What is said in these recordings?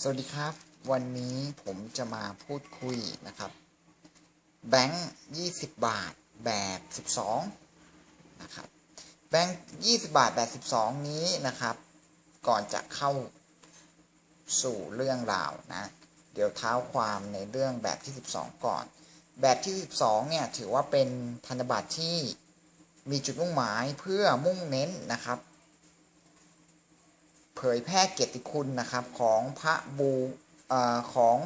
สวัสดีครับ วันนี้ผมจะมาพูดคุยนะครับ แบงค์20บาทแบบ12นะครับแบงค์20บาทแบบ12นี้นะครับ ก่อนจะเข้าสู่เรื่องราวนะ เดี๋ยวเท้าความในเรื่องแบบที่12ก่อน แบบที่12เนี่ยถือว่าเป็นพันบัตรที่มีจุดมุ่งหมายเพื่อมุ่งเน้นนะครับ ผยแพร่เกียรติคุณนะครับของพระบูอของ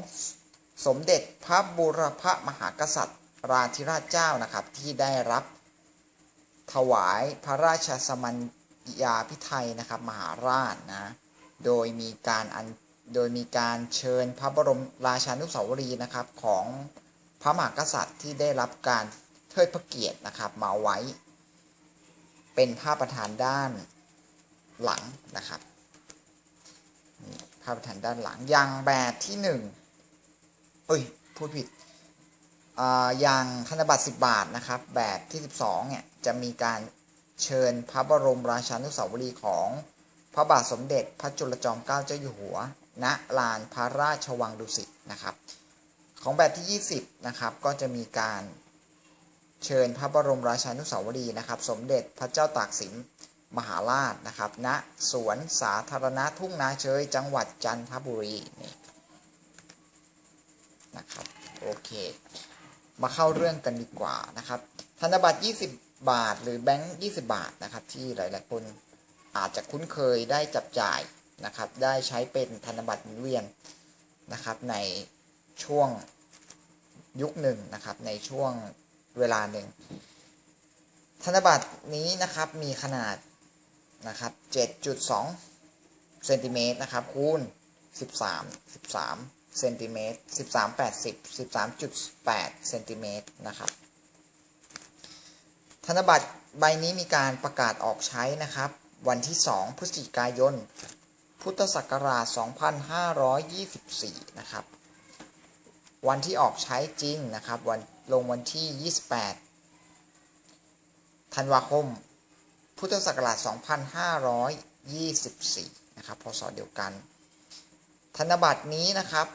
สมเด็จพระบูรพมหากษัตริย์ราธิราชเจ้านะครับที่ได้รับถวายพระราชสมัญญาพิไทยนะครับมหาราชนะโดยมีการอันโดยมีการเชิญพระบรมราชานุสาวรีย์นะครับของพระมหากษัตริย์ที่ได้รับการเทิดพระเกียรตินะครับมาไว้ เป็นภาพประธานด้านหลังนะครับ นี่าพฐานด้านหลังยางแบบที่หนึ่งเอ้ย พูดผิดอ่ายางธนบัตร 10 บาทนะครับ แบบที่ 12 เนี่ย จะมีการเชิญพระบรมราชานุสาวรีย์ของพระบาทสมเด็จพระจุลจอมเกล้าเจ้าอยู่หัว ณ ลานพระราชวังดุสิตนะครับ ของแบบที่ 20 นะครับ ก็จะมีการเชิญพระบรมราชานุสาวรีย์นะครับ สมเด็จพระเจ้าตากสิน มหาราชนะครับณสวนสาธารณะทุ่งนาเชยจังหวัดจันทบุรีนี่นะครับโอเค มาเข้าเรื่องกันดีกว่านะครับ ธนบัตร 20 บาท หรือแบงค์20 บาทนะครับ ที่หลาย ๆ คนอาจจะคุ้นเคยได้จับจ่ายนะครับ ได้ใช้เป็นธนบัตรหมุนเวียนนะครับ ในช่วงยุคหนึ่งนะครับ ในช่วงเวลาหนึ่ง ธนบัตรนี้นะครับมีขนาด นะครับ 7.2เซนติเมตรนะครับ คูณ 13 13เซนติเมตร13 80 13.8เซนติเมตรนะครับ ธนบัตรใบนี้มีการประกาศออกใช้นะครับ วันที่ 2 พฤศจิกายน พุทธศักราช 2524 นะครับ วันที่ออกใช้จริงนะครับ วันลงวันที่ 28 ธันวาคม พุทธศักราช 2524 นะครับ พศเดียวกัน ธนบัตรนี้นะครับ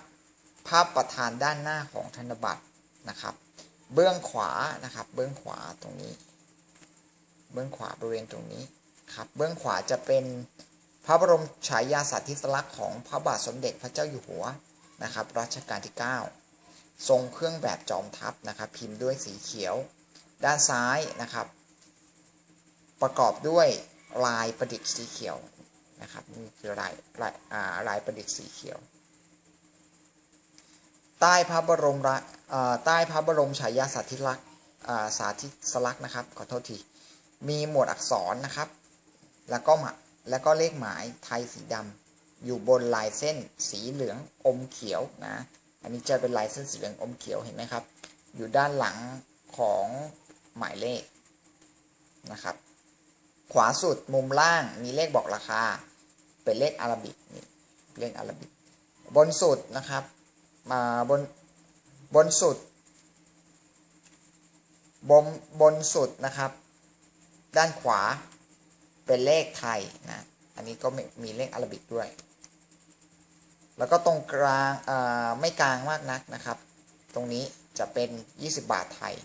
ภาพประธานด้านหน้าของธนบัตรนะครับ เบื้องขวานะครับ เบื้องขวาตรงนี้ เบื้องขวาบริเวณตรงนี้ครับ เบื้องขวาจะเป็นพระบรมฉายาสาธิสลักษณ์ของพระบาทสมเด็จพระเจ้าอยู่หัวนะครับรัชกาลที่ 9 ทรงเครื่องแบบจอมทัพนะครับ พิมพ์ด้วยสีเขียว ด้านซ้ายนะครับ ประกอบด้วยลายประดิษฐ์สีเขียวนะครับนี่คือลายลายอ่าลายประดิษฐ์สีเขียว ใต้พระบรมระใต้พระบรมฉายาสาธิลักษณ์สาธิสลักษณ์นะครับขอโทษทีมีหมวดอักษรนะครับ แล้วก็มแล้วก็เลขหมายไทยสีดำอยู่บนลายเส้นสีเหลืองอมเขียวนะอันนี้จะเป็นลายเส้นสีเหลืองอมเขียวเห็นไหมครับ อยู่ด้านหลังของหมายเลขนะครับ ขวาสุดมุมล่างมีเลขบอกราคา เป็นเลขอาราบิกนี่เลขอาราบิก บนสุดนะครับมาบนบนสุดบนบนสุดนะครับ ด้านขวาเป็นเลขไทยนะ อันนี้ก็มีเลขอาราบิกด้วย แล้วก็ตรงกลางไม่กลางมากนักนะครับ ตรงนี้จะเป็น 20 บาทไทย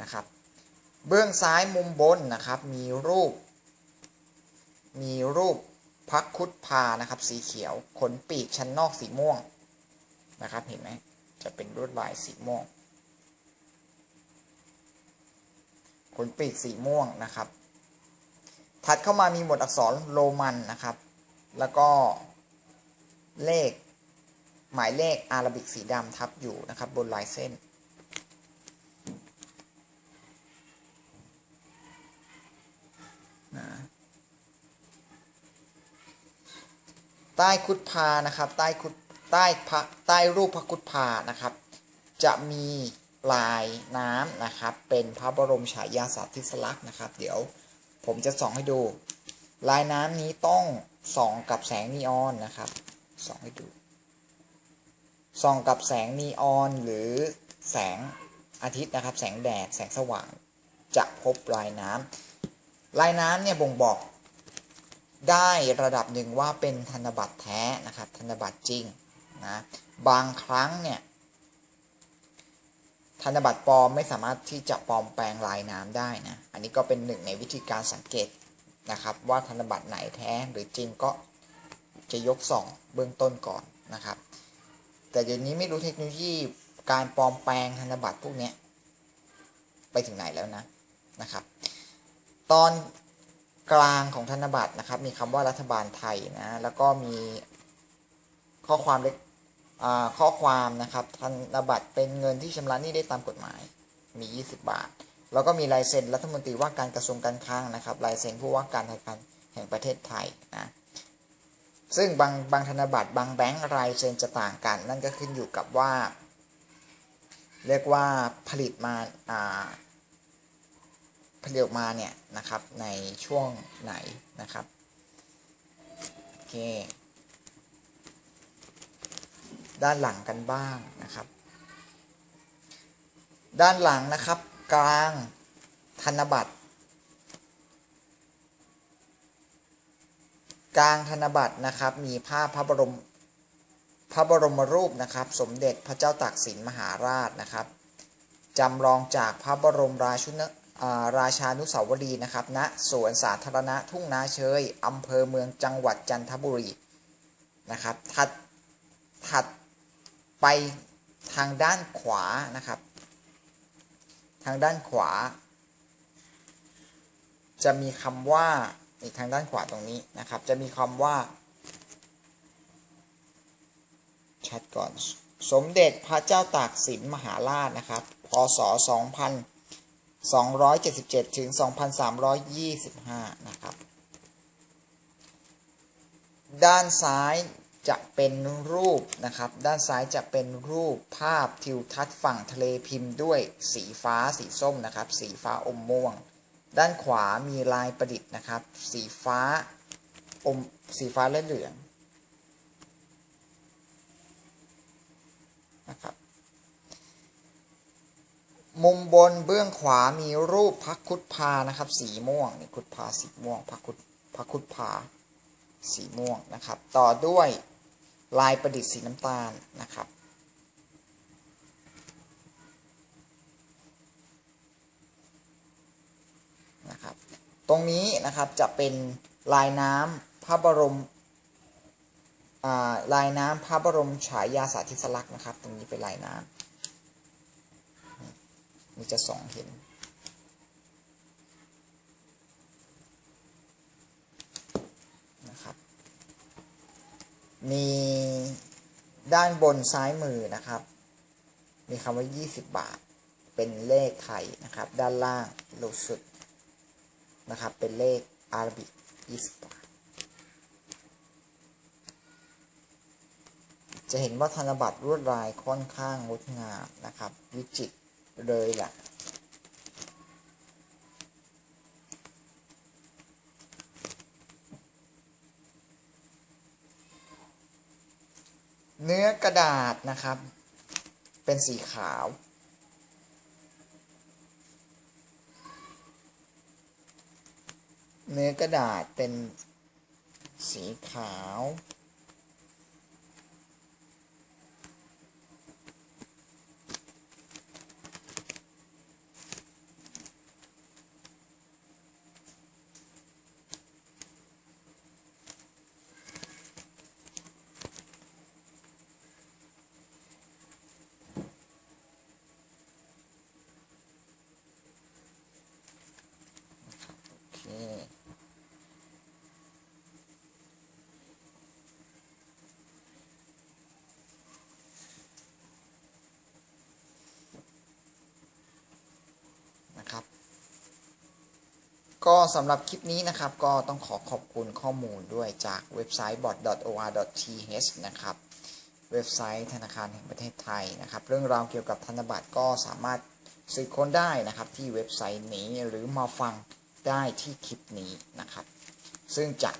นะครับ เบื้องซ้ายมุมบนนะครับ มีรูป มีรูปพักคุดพานะครับ สีเขียว ขนปีกชั้นนอกสีม่วงนะครับ เห็นไหมจะเป็นลวดลายสีม่วง ขนปีกสีม่วงนะครับ ถัดเข้ามามีหมวดอักษรโรมันนะครับ แล้วก็เลขหมายเลขอาราบิกสีดำทับอยู่นะครับ บนลายเส้น ใต้คุดพานะครับ ใต้คุดใต้พระใต้รูปพระคุดพานะครับ จะมีลายน้ำนะครับ เป็นพระบรมฉายาสาธิสลักษณ์นะครับ เดี๋ยวผมจะส่องให้ดู ลายน้ำนี้ต้องส่องกับแสงนีออนนะครับส่องให้ดูส่องกับแสงนีออนหรือแสงอาทิตย์นะครับ แสงแดดแสงสว่างจะพบลายน้ำลายน้ำเนี่ยบ่งบอก ได้ระดับหนึ่งว่าเป็นธนบัตรแท้นะครับธนบัตรจริงนะบางครั้งเนี่ยธนบัตรปลอมไม่สามารถที่จะปลอมแปลงลายน้ำได้นะอันนี้ก็เป็นหนึ่งในวิธีการสังเกตนะครับ ว่าธนบัตรไหนแท้หรือจริงก็จะยกส่องเบื้องต้นก่อนนะครับ แต่เดี๋ยวนี้ไม่รู้เทคโนโลยีการปลอมแปลงธนบัตรพวกนี้ไปถึงไหนแล้วนะนะครับ ตอน กลางของธนบัตรนะครับ มีคำว่ารัฐบาลไทยนะแล้วก็มีข้อความเล็กอ่าข้อความนะครับธนบัตรเป็นเงินที่ชำระหนี้ได้ตามกฎหมายมี 20 บาท แล้วก็มีลายเซ็นรัฐมนตรีว่าการกระทรวงการคลังนะครับลายเซ็นผู้ว่าการธนาคารแห่งประเทศไทยนะซึ่งบางบางธนบัตรบางแบงก์ลายเซ็นจะต่างกัน นั่นก็ขึ้นอยู่กับว่า เรียกว่าผลิตมาอ่า ผลิตออกมาเนี่ยนะครับในช่วงไหนนะครับโอเคด้านหลังกันบ้างนะครับ ด้านหลังนะครับกลางธนบัตร กลางธนบัตรนะครับมีภาพพระบรมพระบรมรูปนะครับ สมเด็จพระเจ้าตากสินมหาราชนะครับจำลองจากพระบรมราชุน ราชานุสาวรีย์นะครับณสวนสาธารณะทุ่งนาเชยอำเภอเมืองจังหวัดจันทบุรีนะครับถัดถัดไปทางด้านขวานะครับ ทางด้านขวา จะมีคำว่าอีกทางด้านขวาตรงนี้นะครับ จะมีคำว่า ชัดก่อน สมเด็จพระเจ้าตากสินมหาราชนะครับ พศ 277 ถึง 2325 นะครับ ด้านซ้ายจะเป็นรูปนะครับ ด้านซ้ายจะเป็นรูปภาพทิวทัศน์ฝั่งทะเลพิมพ์ด้วยสีฟ้าสีส้มนะครับ สีฟ้าอมม่วง ด้านขวามีลายประดิษฐ์นะครับ สีฟ้าอมสีฟ้าและเหลืองนะครับ มุมบนเบื้องขวามีรูปพักคุดพานะครับ สีม่วงนี่คุดพาสีม่วงพักคุดพักคุดพาสีม่วงนะครับ ต่อด้วยลายประดิษฐ์สีน้ำตาลนะครับ นะครับ ตรงนี้นะครับจะเป็นลายน้ำพระบรมอ่าลายน้ำพระบรมฉายาสาธิสลักษณ์นะครับ ตรงนี้เป็นลายน้ำ นี่จะส่องเห็น นะครับ มีด้านบนซ้ายมือนะครับ มีคำว่า 20 บาท เป็นเลขไทยนะครับ ด้านล่างลงสุดนะครับ เป็นเลขอาราบิก20 บาท จะเห็นว่าธนบัตรลวดลายค่อนข้างงดงามนะครับ วิจิตร เลยแหละเนื้อกระดาษนะครับ เป็นสีขาว เนื้อกระดาษเป็นสีขาว โอเค นะครับ ก็สำหรับคลิปนี้นะครับ ก็ต้องขอขอบคุณข้อมูลด้วยจากเว็บไซต์ bot.or.th นะครับ เว็บไซต์ธนาคารแห่งประเทศไทยนะครับ เรื่องราวเกี่ยวกับธนบัตรก็สามารถสืบค้นได้นะครับที่เว็บไซต์นี้หรือมาฟังได้ที่คลิปนี้นะครับ ซึ่งจะ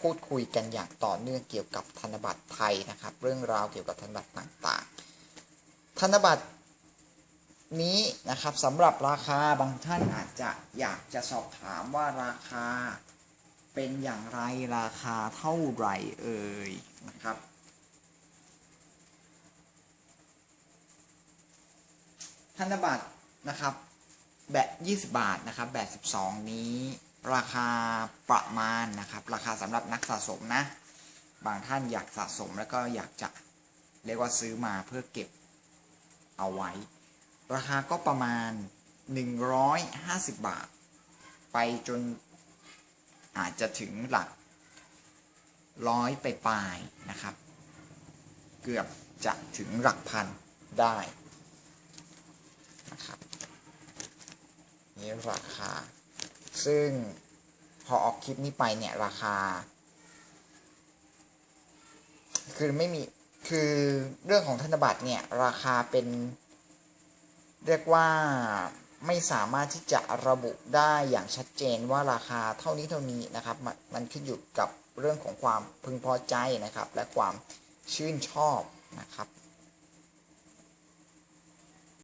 พูดคุยกันอย่างต่อเนื่องเกี่ยวกับธนบัตรไทยนะครับ เรื่องราวเกี่ยวกับธนบัตรต่างๆ ธนบัตร นี้นะครับสำหรับราคาบางท่านอาจจะอยากจะสอบถามว่าราคาเป็นอย่างไรราคาเท่าไหร่เอ่ยนะครับธนบัตรนะครับแบบ20 บาทนะครับแบบ 12 นี้ราคาประมาณนะครับ ราคาสำหรับนักสะสมนะ บางท่านอยากสะสมแล้วก็อยากจะเรียกว่าซื้อมาเพื่อเก็บเอาไว้ ราคาก็ประมาณ 150 บาท ไปจนอาจจะถึงหลักร้อยไปปลายนะครับ เกือบจะถึงหลักพันได้นะครับนี่ราคา ซึ่งพอออกคลิปนี้ไปเนี่ย ราคา คือไม่มีคือเรื่องของธนบัตรเนี่ย ราคาเป็น เรียกว่าไม่สามารถที่จะระบุได้อย่างชัดเจนว่าราคาเท่านี้เท่านี้นะครับ มันขึ้นอยู่กับเรื่องของความพึงพอใจนะครับ และความชื่นชอบนะครับ